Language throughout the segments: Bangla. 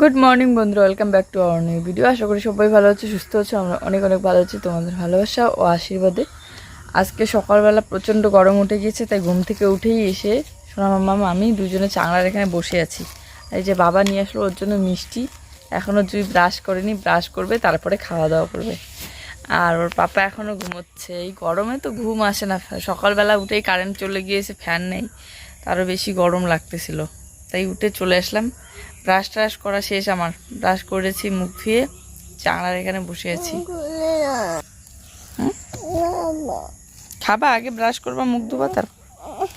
গুড মর্নিং বন্ধুরা welcome back to our new video আশা করি সবাই ভালো আছে, সুস্থ আছে, আমরা অনেক অনেক ভালো আছি, তোমাদের ভালোবাসা ও আশীর্বাদে। আজকে সকালবেলা প্রচণ্ড গরম উঠে গিয়েছে, তাই ঘুম থেকে উঠেই এসে সোনা মামা আমি দুজনে চাংড়ার এখানে বসে আছি। এই যে বাবা নিয়ে আসলো, ওর জন্য মিষ্টি। এখনও জুই ব্রাশ করেনি, ব্রাশ করবে, তারপরে খাওয়া দাওয়া করবে। আর ওর পাপা এখনও ঘুমোচ্ছে। এই গরমে তো ঘুম আসে না, সকালবেলা উঠেই কারেন্ট চলে গিয়েছে ফ্যান নেই। তারও বেশি গরম লাগতেছিল। তাই উঠে চলে আসলাম। ব্রাশ ট্রাশ করা শেষ আমার। ব্রাশ করেছি, মুখ ধুয়ে চাংড়ার এখানে বসে আছি। খাবা, আগে ব্রাশ করবা, মুখ ধোবা, তার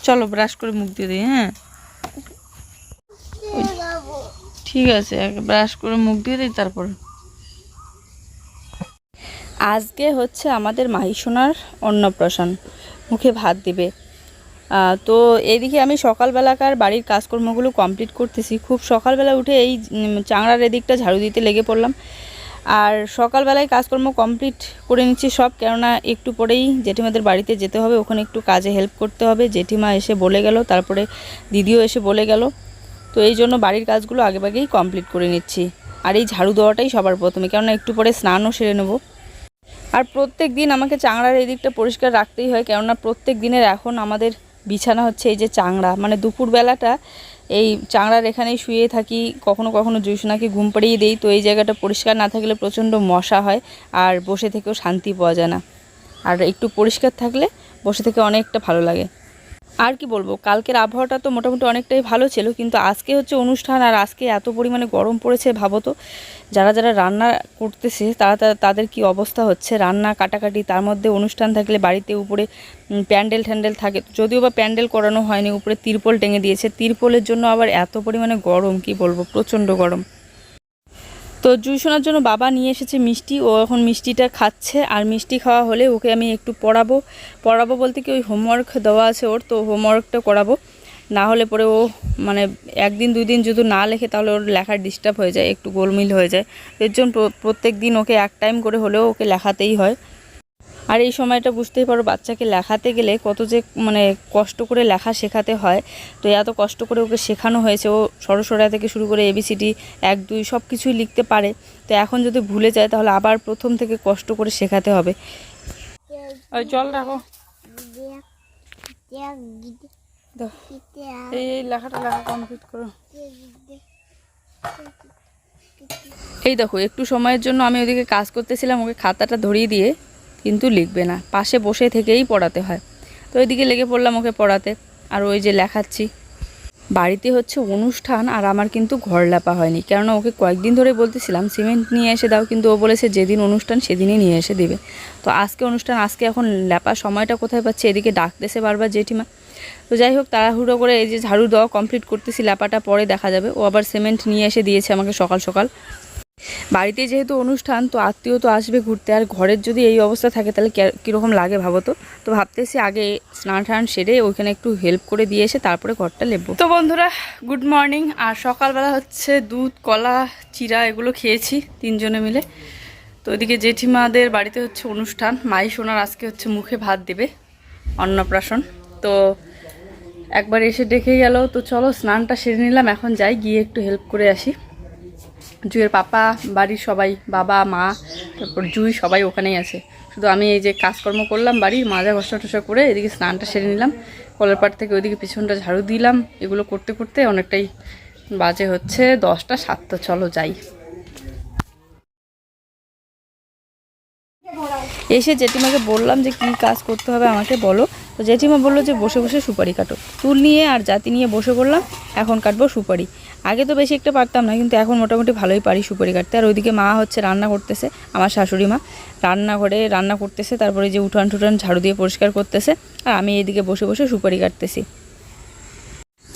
চলো ব্রাশ করে মুখ দিয়ে দিই হ্যাঁ? ঠিক আছে ব্রাশ করে মুখ দিয়ে দিই, তারপর। আজকে হচ্ছে আমাদের মাহিসোনার অন্নপ্রাশন। মুখে ভাত দিবে। তো এদিকে আমি সকালবেলাকার বাড়ির কাজকর্মগুলো কমপ্লিট করতেছি। খুব সকালবেলা উঠে এই চাংড়ার এদিকটা ঝাড়ু দিতে লেগে পড়লাম। আর সকালবেলায় কাজকর্ম কমপ্লিট করে নিচ্ছি সব, কেননা একটু পরেই জেঠিমাদের বাড়িতে যেতে হবে, ওখানে একটু কাজে হেল্প করতে হবে। জেঠিমা এসে বলে গেল, তারপরে দিদিও এসে বলে গেল। তো এই জন্য বাড়ির কাজগুলো আগেভাগেই কমপ্লিট করে নিচ্ছি। আর এই ঝাড়ু দেওয়াটাই সবার প্রথমে, কেননা একটু পরে স্নানও সেরে নেব। আর প্রত্যেক দিন আমাকে চাংড়ার এই দিকটা পরিষ্কার রাখতেই হয়, কেননা প্রত্যেক দিনের এখন আমাদের বিছানা হচ্ছে এই যে চাংড়া। মানে দুপুরবেলাটা এই চাংড়ার এখানেই শুয়ে থাকি, কখনো কখনো জুসনাকে ঘুম পাড়িয়ে দিই, তো এই জায়গাটা পরিষ্কার না থাকলে প্রচণ্ড মশা হয় আর বসে থেকেও শান্তি পাওয়া যায় না। আর একটু পরিষ্কার থাকলে বসে থেকে অনেকটা ভালো লাগে। আর কি বলব? কালকের আবহাওয়াটা তো মোটামুটি অনেকটাই ভালো ছিল, কিন্তু আজকে হচ্ছে অনুষ্ঠান আর আজকে এত পরিমাণে গরম পড়েছে ভাবো তো। যারা যারা রান্না করতেছে, তারা তাদের কি অবস্থা হচ্ছে? রান্না কাটাকাটি, তার মধ্যে অনুষ্ঠান থাকলে বাড়িতে উপরে প্যান্ডেল ট্যান্ডেল থাকে যদিও বা প্যান্ডেল করানো হয়নি, উপরে তিরপল টেঙে দিয়েছে, তিরপলের জন্য আবার এত পরিমাণে গরম, কি বলব? প্রচণ্ড গরম। তো জুইশোনার জন্য বাবা নিয়ে এসেছে মিষ্টি। ও এখন মিষ্টিটা খাচ্ছে আর মিষ্টি খাওয়া হলে ওকে আমি একটু পড়াবো। পড়াবো বলতে কি ওই হোমওয়ার্ক দেওয়া আছে ওর, তো হোমওয়ার্কটা করাবো। না হলে পরে ও মানে একদিন দুই দিন যদি না লেখে তাহলে ওর লেখার ডিস্টার্ব হয়ে যায়, একটু গোলমিল হয়ে যায়। এর জন্য প্র- প্রত্যেক দিন ওকে এক টাইম করে হলেও ওকে লেখাতেই হয়। আর এই সময়টা বুঝতেই পারো বাচ্চাকে লেখাতে গেলে কত যে মানে কষ্ট করে লেখা শেখাতে হয়। তো এত কষ্ট করে ওকে শেখানো হয়েছে। ও সরসরা থেকে শুরু করে এবিসিডি এক, দুই সব কিছুই লিখতে পারে। তো এখন যদি ভুলে যায় তাহলে আবার প্রথম থেকে কষ্ট করে শেখাতে হবে। ওই জল রাখো। এই লেখাটা লেখা এই দেখো, একটু সময়ের জন্য আমি ওদিকে কাজ করতেছিলাম, ওকে খাতাটা ধরিয়ে দিয়ে কিন্তু লিখবে না। পাশে বসে থেকেই পড়াতে হয়। তো ওইদিকে লেগে পড়লাম ওকে পড়াতে। আর ওই যে লেখাচ্ছি। বাড়িতে হচ্ছে অনুষ্ঠান আর আমার কিন্তু ঘর লেপা হয়নি। কেননা ওকে কয়েকদিন ধরে বলতেছিলাম, সিমেন্ট নিয়ে এসে দাও। কিন্তু ও বলেছে, যেদিন অনুষ্ঠান সেদিনই নিয়ে এসে দেবে। তো আজকে অনুষ্ঠান, আজকে এখন লেপার সময়টা কোথায় পাচ্ছে? এদিকে ডাকতেছে বারবার জেঠিমা। তো যাই হোক, তাড়াহুড়ো করে এই যে ঝাড়ু দেওয়া কমপ্লিট করতেছি লেপাটা পরে দেখা যাবে। ও আবার সিমেন্ট নিয়ে এসে দিয়েছে আমাকে সকাল সকাল। বাড়িতে যেহেতু অনুষ্ঠান, তো আত্মীয় তো আসবে ঘুরতে। আর ঘরের যদি এই অবস্থা থাকে, তাহলে কীরকম লাগে ভাবো তো? তো ভাবতেছি আগে স্নান টান সেরে ওইখানে একটু হেল্প করে দিয়ে এসে তারপরে ঘরটা লেবো তো বন্ধুরা গুড মর্নিং আর সকালবেলা হচ্ছে দুধ, কলা, চিরা এগুলো খেয়েছি তিনজনে মিলে। তো ওইদিকে জেঠিমাদের বাড়িতে হচ্ছে অনুষ্ঠান। মাই সোনার আজকে হচ্ছে মুখে ভাত দেবে, অন্নপ্রাশন। তো একবার এসে ডেকে গেল। তো চলো স্নানটা সেরে নিলাম, এখন যাই, গিয়ে একটু হেল্প করে আসি। জুয়ের পাপা, বাড়ির সবাই, বাবা, মা, তারপর জুই সবাই ওখানেই আছে। শুধু আমি এই যে কাজকর্ম করলাম বাড়ির, মাজা ঘষা টসা করে এদিকে স্নানটা সেরে নিলাম। কলের পাট থেকে ওইদিকে পিছনটা ঝাড়ু দিলাম। এগুলো করতে করতে অনেকটাই বাজে হচ্ছে, দশটা, সাতটা, চলো যাই। এসে জেঠিমাকে বললাম যে কি কাজ করতে হবে আমাকে বলো। তো জেঠিমা বলল যে বসে বসে সুপারি কাটো। তুল নিয়ে আর জাতি নিয়ে বসে পড়লাম এখন কাটবো সুপারি। আগে তো বেশি একটা পারতাম না, কিন্তু এখন মোটামুটি ভালোই পারি সুপারি কাটতে। আর ওইদিকে মা হচ্ছে রান্না করতেছে, আমার শাশুড়ি মা। রান্নাঘরে রান্না করতেছে, তারপরে যে উঠান টুঠান ঝাড়ু দিয়ে পরিষ্কার করতেছে। আর আমি এদিকে বসে বসে সুপারি কাটতেছি।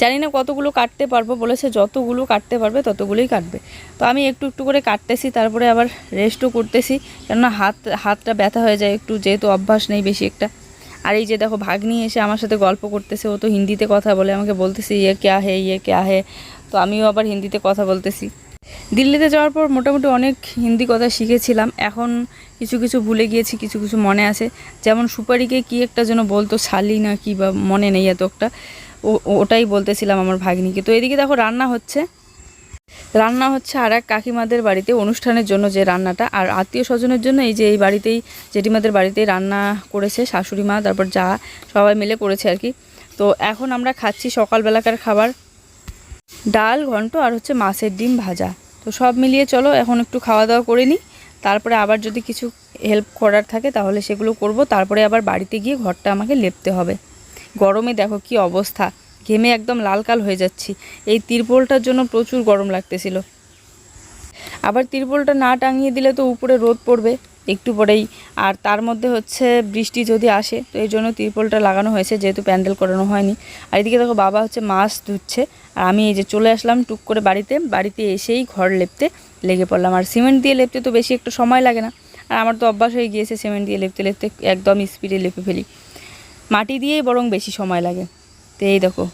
জানি না কতগুলো কাটতে পারব বলেছে, যতগুলো কাটতে পারবে ততগুলোই কাটবে। তো আমি একটু একটু করে কাটতেছি, তারপরে আবার রেস্টও করতেছি, কেননা হাত, হাতটা ব্যথা হয়ে যায় একটু, যেহেতু অভ্যাস নেই বেশি একটা। আর এই যে দেখো, ভাগ্নি এসে আমার সাথে গল্প করতেছে, ও তো হিন্দিতে কথা বলে, আমাকে বলতেছে ইয়ে ক্যা হে ইয়ে ক্যা হে? তো আমিও আবার হিন্দিতে কথা বলতেছি। দিল্লিতে যাওয়ার পর মোটামুটি অনেক হিন্দি কথা শিখেছিলাম, এখন কিছু কিছু ভুলে গিয়েছি, কিছু কিছু মনে আছে। যেমন সুপারিকে কি একটা যেন বলতো, শালি না কি বা মনে নেই এত একটা। ওটাই বলতেছিলাম আমার ভাগ্নিকে। তো এদিকে দেখো রান্না হচ্ছে। রান্না হচ্ছে আর এক কাকিমাদের বাড়িতে অনুষ্ঠানের জন্য যে রান্নাটা। আর আত্মীয় স্বজনের জন্য এই যে এই বাড়িতেই, জেঠিমাদের বাড়িতেই রান্না করেছে, শাশুড়ি মা, তারপর যা সবাই মিলে করেছে আর কি। তো এখন আমরা খাচ্ছি সকালবেলাকার খাবার। ডাল, ঘন্ট আর হচ্ছে মাছের ডিম ভাজা। তো সব মিলিয়ে চলো, এখন একটু খাওয়া দাওয়া করে নিই। তারপরে আবার যদি কিছু হেল্প করার থাকে, তাহলে সেগুলো করব। তারপরে আবার বাড়িতে গিয়ে ঘরটা আমাকে লেপতে হবে। গরমে দেখো কি অবস্থা। ঘেমে একদম লাল কাল হয়ে যাচ্ছি। এই তিরপলটার জন্য প্রচুর গরম লাগতেছিল। আবার তিরপোলটা না টাঙিয়ে দিলে তো উপরে রোদ পড়বে একটু পরেই। আর তার মধ্যে হচ্ছে বৃষ্টি যদি আসে, তো এই জন্য তিরপলটা লাগানো হয়েছে, যেহেতু প্যান্ডেল করানো হয়নি। আর এদিকে দেখো বাবা হচ্ছে মাছ ধুচ্ছে। আর আমি এই যে চলে আসলাম টুক করে বাড়িতে। বাড়িতে এসেই ঘর লেপতে লেগে পড়লাম। আর সিমেন্ট দিয়ে লেপতে তো বেশি একটু সময় লাগে না। আর আমার তো অভ্যাস হয়ে গিয়েছে সিমেন্ট দিয়ে লেপতে লেপতে একদম স্পিডে লেপে ফেলি। মাটি দিয়েই বরং বেশি সময় লাগে। তো এই দেখো,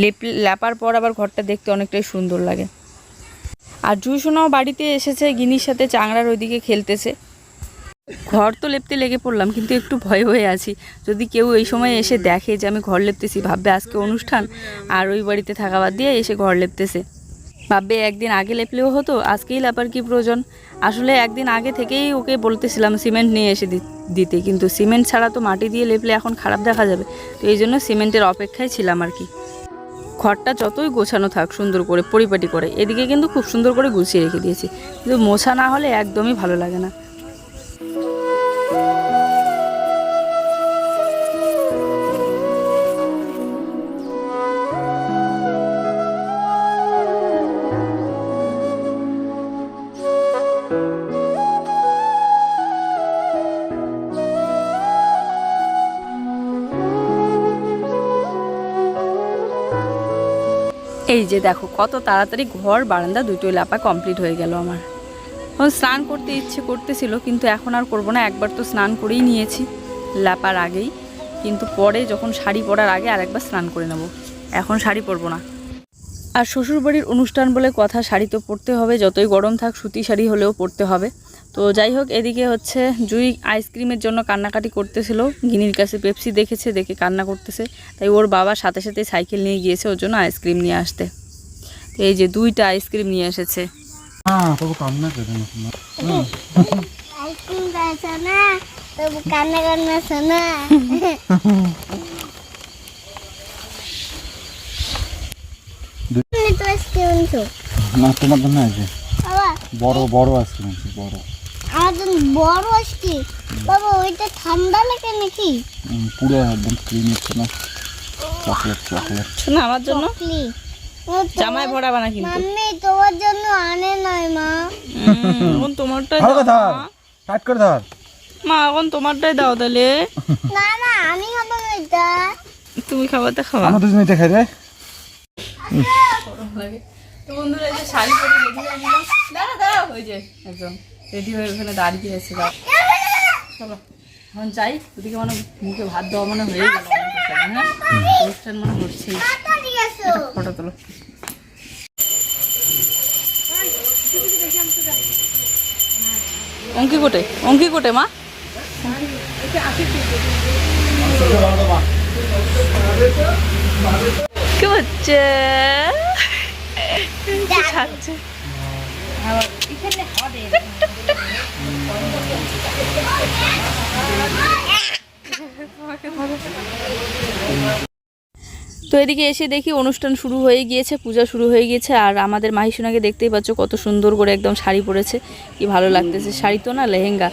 লেপ, লেপার পর আবার ঘরটা দেখতে অনেকটাই সুন্দর লাগে। আর জুসোনাও বাড়িতে এসেছে, গিনির সাথে চাংড়ার ওইদিকে খেলতেছে। ঘর তো লেপতে লেগে পড়লাম, কিন্তু একটু ভয় হয়ে আছি। যদি কেউ এই সময় এসে দেখে যে আমি ঘর লেপতেছি, ভাববে আজকে অনুষ্ঠান, আর ওই বাড়িতে থাকা বাদ দিয়ে এসে ঘর লেপতেছে। ভাববে একদিন আগে লেপলেও হতো, আজকেই লেপার কি প্রয়োজন? আসলে একদিন আগে থেকেই ওকে বলতেছিলাম সিমেন্ট নিয়ে এসে দিতে, কিন্তু সিমেন্ট ছাড়া তো মাটি দিয়ে লেপলে এখন খারাপ দেখা যাবে। তো এই জন্য সিমেন্টের অপেক্ষায় ছিলাম আর কি। ঘরটা যতই গোছানো থাক সুন্দর করে, পরিপাটি করে, এদিকে কিন্তু খুব সুন্দর করে গুছিয়ে রেখে দিয়েছি। কিন্তু মোছা না হলে একদমই ভালো লাগে না। এই যে দেখো, কত তাড়াতাড়ি ঘর, বারান্দা দুটোই লাপা কমপ্লিট হয়ে গেল আমার। এখন স্নান করতে ইচ্ছে করতেছিল, কিন্তু এখন আর করব না, একবার তো স্নান করেই নিয়েছি লাপার আগেই। কিন্তু পরে যখন শাড়ি পরার আগে আরেকবার স্নান করে নেব, এখন শাড়ি পরবো না। আর শ্বশুরবাড়ির অনুষ্ঠান বলে কথা, শাড়ি তো পরতে হবে, যতই গরম থাক, সুতি শাড়ি হলেও পরতে হবে। তো যাই হোক এদিকে হচ্ছে জুই আইসক্রিমের জন্য কান্নাকাটি করতেছিল। গিনির কাছে পেপসি দেখেছে দেখে কান্না করতেছে। তাই ওর বাবা সাথে সাথে সাইকেল নিয়ে গিয়েছে ওর জন্য আইসক্রিম নিয়ে আসতে। তো এই যে দুইটা আইসক্রিম নিয়ে এসেছে। বড় বড় আইসক্রিম বড়। জন্য বড় আইসক্রিম বাবা ওইটা ঠান্ডা লাগে নাকি? পুরো একদম ক্লিন হচ্ছে না চকলেট চকলেট শোনা আমার জন্য জামায় ভরাবা না কিন্তু। মাম্মি তোমার জন্য আনে নাই মা। এখন তোমারটাই ভালো দাও কথা। মা। কাট করে ধর। মা এখন তোমারটাই দাও তাহলে। না না আমি খাব এটা। তুমি খাবারটা খাওয়া আমার দুজন এটা খাই রে। তো বন্ধুরা এই যে শাড়ি পরে রেডি হয়ে গেলাম। দাঁড়া দাঁড়া হয়ে যায় একদম। রেডি হয়ে ওখানে দাঁড়িয়ে আছে বাপ চলো এখন যাই। ওদিকে মানে মুখে ভাত দেওয়া মানে হয়ে গেল হ্যাঁ? অনুষ্ঠান মানে হচ্ছেই। ফটো তোলো। অঙ্কি কোটে? অঙ্কি কোটে মা? কি হচ্ছে? কি খাচ্ছে তো এদিকে এসে দেখি অনুষ্ঠান শুরু হয়ে গিয়েছে, পূজা শুরু হয়ে গিয়েছে, আর আমাদের মাহিসোনাকে দেখতেই পাচ্ছ কত সুন্দর করে একদম শাড়ি পরেছে, কি ভালো লাগতেছে। শাড়ি তো না লেহেঙ্গা,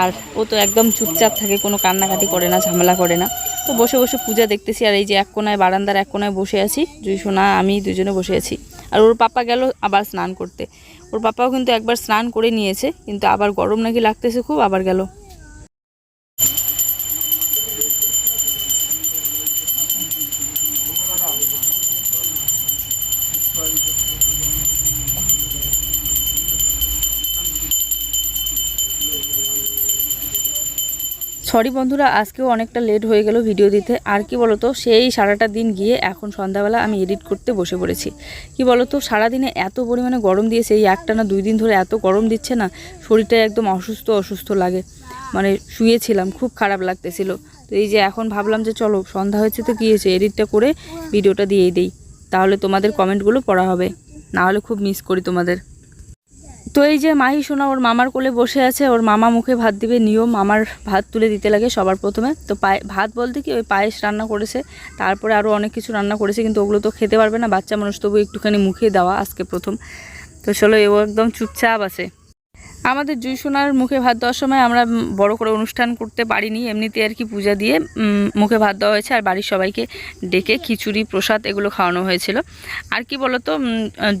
আর ও তো একদম চুপচাপ থাকে, কোনো কান্নাকাটি করে না, ঝামেলা করে না। তো বসে বসে পূজা দেখতেছি, আর এই যে এক কোনায় বারান্দার এক কোনায় বসে আছি, দুই সোনা, আমি দুজনে বসে আছি। আর ওর পাপা গেল আবার স্নান করতে। ওর পাপাও কিন্তু একবার স্নান করে নিয়েছে, কিন্তু আবার গরম নাকি লাগতেছে খুব, আবার গেল। সরি বন্ধুরা, আজকেও অনেকটা লেট হয়ে গেল ভিডিও দিতে। আর কি বলতো, সেই সারাটা দিন গিয়ে এখন সন্ধ্যাবেলা আমি এডিট করতে বসে পড়েছি। কি বলতো, সারাদিনে এত পরিমাণে গরম দিয়েছে, এই একটা না দুই দিন ধরে এত গরম দিচ্ছে না, শরীরটা একদম অসুস্থ অসুস্থ লাগে। মানে শুয়েছিলাম, খুব খারাপ লাগতেছিল। তো এই যে এখন ভাবলাম যে চলো, সন্ধ্যা হয়েছে তো কী হয়েছে এডিটটা করে ভিডিওটা দিয়েই দেই। তাহলে তোমাদের কমেন্টগুলো পড়া হবে। না হলে খুব মিস করি তোমাদের। তো এই যে মাহি সোনা ওর মামার কোলে বসে আছে, ওর মামা মুখে ভাত দিবে নিয়ম মামার ভাত তুলে দিতে লাগে সবার প্রথমে। তো পায়ে, ভাত বলতে কি ওই পায়েস রান্না করেছে, তারপরে আরও অনেক কিছু রান্না করেছে, কিন্তু ওগুলো তো খেতে পারবে না, বাচ্চা মানুষ তবু একটুখানি মুখে দেওয়া আজকে প্রথম। তো চলো ও একদম চুপচাপ আছে। আমাদের জুই সোনার মুখে ভাত দেওয়ার সময় আমরা বড় করে অনুষ্ঠান করতে পারিনি, এমনিতে আর কি পূজা দিয়ে মুখে ভাত দেওয়া হয়েছে, আর বাড়ির সবাইকে ডেকে খিচুড়ি, প্রসাদ এগুলো খাওয়ানো হয়েছিল। আর কি বলতো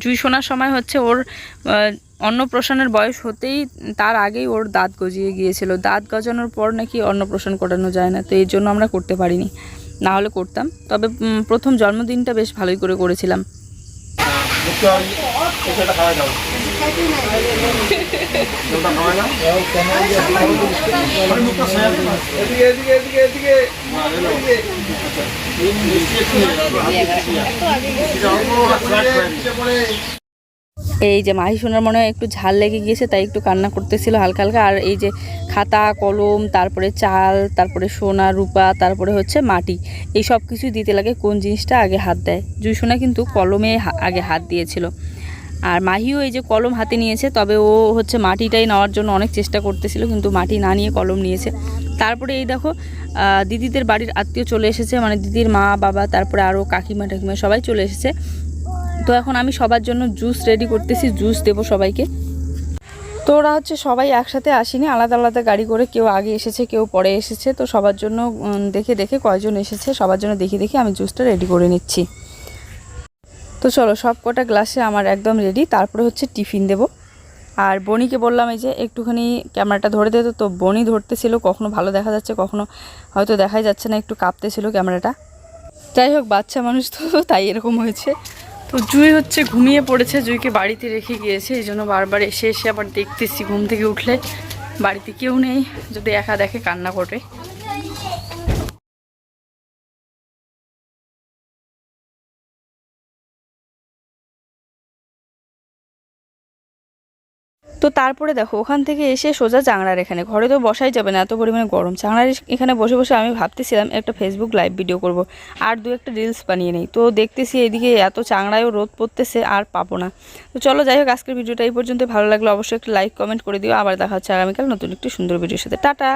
জুই সোনার সময় হচ্ছে ওর অন্নপ্রাশনের বয়স হতেই তার আগেই ওর দাঁত গজিয়ে গিয়েছিল। দাঁত গজানোর পর নাকি অন্নপ্রাশন করানো যায় না, তো এই জন্য আমরা করতে পারিনি। না হলে করতাম। তবে প্রথম জন্মদিনটা বেশ ভালোই করে করেছিলাম। এই যে মাহি সোনার মনে হয় একটু ঝাল লেগে গিয়েছে, তাই একটু কান্না করতেছিল হালকা হালকা। আর এই যে খাতা, কলম, তারপরে চাল, তারপরে সোনা, রূপা, তারপরে হচ্ছে মাটি, এই সব কিছুই দিতে লাগে কোন জিনিসটা আগে হাত দেয়। জুই সোনা কিন্তু কলমে আগে হাত দিয়েছিল। আর মাহিও এই যে কলম হাতে নিয়েছে, তবে ও হচ্ছে মাটিটাই নেওয়ার জন্য অনেক চেষ্টা করতেছিল, কিন্তু মাটি না নিয়ে কলম নিয়েছে। তারপরে এই দেখো দিদিদের বাড়ির আত্মীয় চলে এসেছে মানে দিদির মা, বাবা, তারপরে আরও কাকিমা টাকিমা সবাই চলে এসেছে। তো এখন আমি সবার জন্য জুস রেডি করতেছি জুস দেবো সবাইকে। তো ওরা হচ্ছে সবাই একসাথে আসেনি, আলাদা আলাদা গাড়ি করে কেউ আগে এসেছে, কেউ পরে এসেছে। তো সবার জন্য দেখে দেখে কয়জন এসেছে, সবার জন্য দেখে দেখে আমি জুসটা রেডি করে নিচ্ছি। তো চলো, সব কটা গ্লাসে আমার একদম রেডি তারপরে হচ্ছে টিফিন দেব। আর বনিকে বললাম, এই যে একটুখানি ক্যামেরাটা ধরে দিতে তো। বনি ধরতেছিল, কখনো ভালো দেখা যাচ্ছে, কখনো হয়তো দেখাই যাচ্ছে না, একটু কাঁপতেছিল ক্যামেরাটা যাই হোক, বাচ্চা মানুষ তো, তাই এরকম হয়েছে। তো জুই হচ্ছে ঘুমিয়ে পড়েছে, জুইকে বাড়িতে রেখে গিয়েছে, এই জন্য বারবার এসে এসে আবার দেখতেছি, ঘুম থেকে উঠলে বাড়িতে কেউ নেই, যদি একা দেখে কান্না করে। তো তারপরে দেখো, ওখান থেকে এসে সোজা চাংড়ার এখানে। ঘরে তো বসাই যাবে না, এত পরিমাণে গরম। চাংড়ার এখানে বসে বসে আমি ভাবতেছিলাম একটা ফেসবুক লাইভ ভিডিও করব, আর দু একটা রিলস বানিয়ে নেই। তো দেখতেছি এদিকে এত চাংড়ায়ও রোদ পড়তেছে, আর পাবো না। তো চলো, যাই হোক, আজকের ভিডিওটা এই পর্যন্ত ভালো লাগল অবশ্যই একটা লাইক কমেন্ট করে দিও। আবার দেখা হচ্ছে আগামীকাল নতুন একটি সুন্দর ভিডিওর সাথে। টাটা!